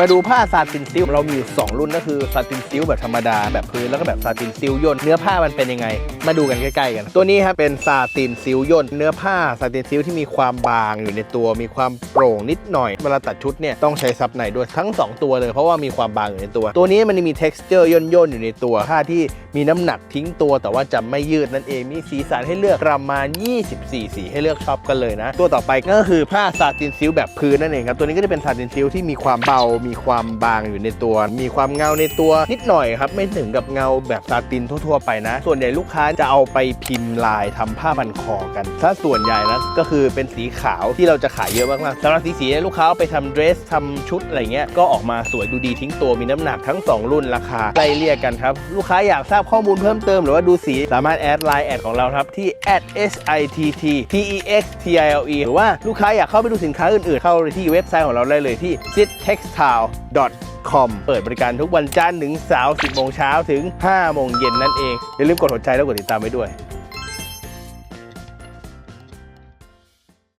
มาดูผ้าซาตินซิลเรามีอยู่2รุ่นก็คือซาตินซิลแบบธรรมดาแบบพื้นแล้วก็แบบซาตินซิลย่นเนื้อผ้ามันเป็นยังไง มาดูกันใกล้ๆกัน ตัวนี้ครับเป็นซาตินซิลย่นเนื้อผ้าซาตินซิลที่มีความบางอยู่ในตัว มีความโปร่งนิดหน่อยเวลาตัดชุดเนี่ยต้องใช้ซับในด้วยทั้ง 2 ตัวเลยเพราะว่ามีความบางอยู่ในตัว ตัวนี้มันมี texture ย่นๆอยู่ในตัวผ้าที่มีน้ำหนักทิ้งตัว แต่ว่าจะไม่ยืดนั่นเองมีสีสันให้เลือกประมาณ 24 สีให้เลือกช็อปกันเลยนะ ตัวต่อไปก็คือผ้าซาตินซิลแบบพื้นนั่นเองครับตัวนี้ก็จะเป็นซาตินซิลที่มีความเบามีความบางอยู่ในตัว มีความเงาในตัวนิดหน่อยครับ ไม่ถึงกับเงาแบบซาตินทั่ว ๆ ไปนะ ส่วนใหญ่ลูกค้าจะเอาไปพิมพ์ลายทำผ้าพันคอกัน ถ้าส่วนใหญ่นะก็คือเป็นสีขาวที่เราจะขายเยอะมากๆสำหรับสีสีเนี่ยลูกค้าเอาไปทำเดรสทำชุดอะไรเงี้ยก็ออกมาสวยดูดีทิ้งตัวมีน้ำหนักทั้ง 2 รุ่นราคาไล่เลี่ยกกันครับลูกค้าอยากทราบข้อมูลเพิ่มเติมหรือว่าดูสีสามารถแอดไลน์แอดของเราครับที่ @sitt tex tile หรือว่าลูกค้าอยากเข้าไปดูสินค้าอื่นๆ เข้าที่เว็บไซต์ของเราได้เลยที่ sittextile com เปิดบริการทุกวันจันทร์ถึงเสาร์10โมงเช้าถึง 5 โมงเย็นนั่นเอง อย่าลืมกดหัวใจแล้วกดติดตามไว้ด้วย